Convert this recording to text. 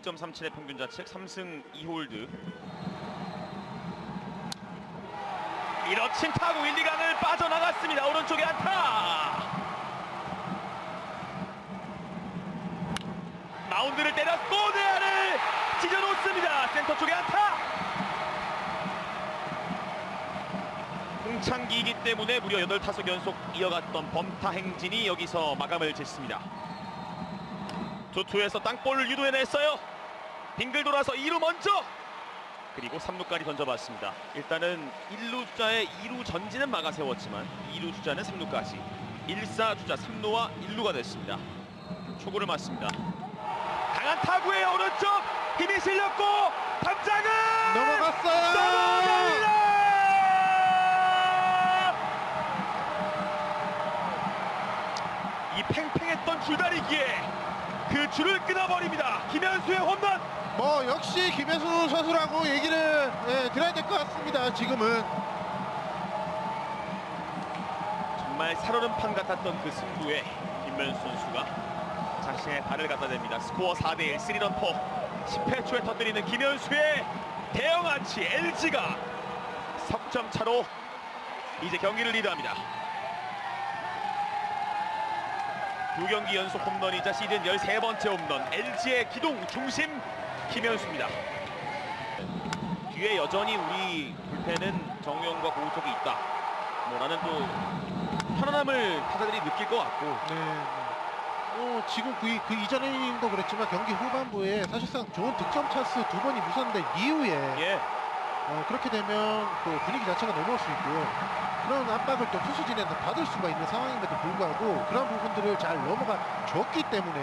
1.37의 평균 자책 3승 2홀드 밀어친 타구 1, 2간을 빠져나갔습니다. 오른쪽에 안타. 마운드를 때렸고 내야를 찢어놓습니다. 센터 쪽에 안타. 홍창기이기 때문에 무려 8타석 연속 이어갔던 범타 행진이 여기서 마감을 짓습니다. 투투에서 땅볼을 유도해냈어요. 빙글 돌아서 2루 먼저 그리고 3루까지 던져봤습니다. 일단은 1루 주자의 2루 전진은 막아 세웠지만 2루 주자는 3루까지 1사 주자 3루와 1루가 됐습니다. 초구를 맞습니다. 강한 타구의 오른쪽 힘이 실렸고 담장은 넘어갔어요. 넘어갑니다. 이 팽팽했던 줄다리기에 그 줄을 끊어버립니다. 김현수의 홈런. 뭐 역시 김혜수 선수라고 얘기를 예, 드려야 될 것 같습니다. 지금은 정말 살얼음판 같았던 그 승부에 김현수 선수가 자신의 발을 갖다 댑니다. 스코어 4대1 3런 포 10회 초에 터뜨리는 김현수의 대형 아치 LG가 석점 차로 이제 경기를 리드합니다. 두 경기 연속 홈런이자 시즌 13번째 홈런 LG의 기동 중심 김현수입니다. 뒤에 여전히 우리 불펜은 정우영과 고우석이 있다. 뭐라는 또 편안함을 타자들이 느낄 것 같고 네. 네. 어, 지금 그, 이- 그 이전에도 그랬지만 경기 후반부에 사실상 좋은 득점 찬스 두 번이 무산된 이후에 예 어, 그렇게 되면 또 분위기 자체가 넘어올 수 있고요. 그런 압박을 또 투수진에서 받을 수가 있는 상황임에도 불구하고 그런 부분들을 잘 넘어가 줬기 때문에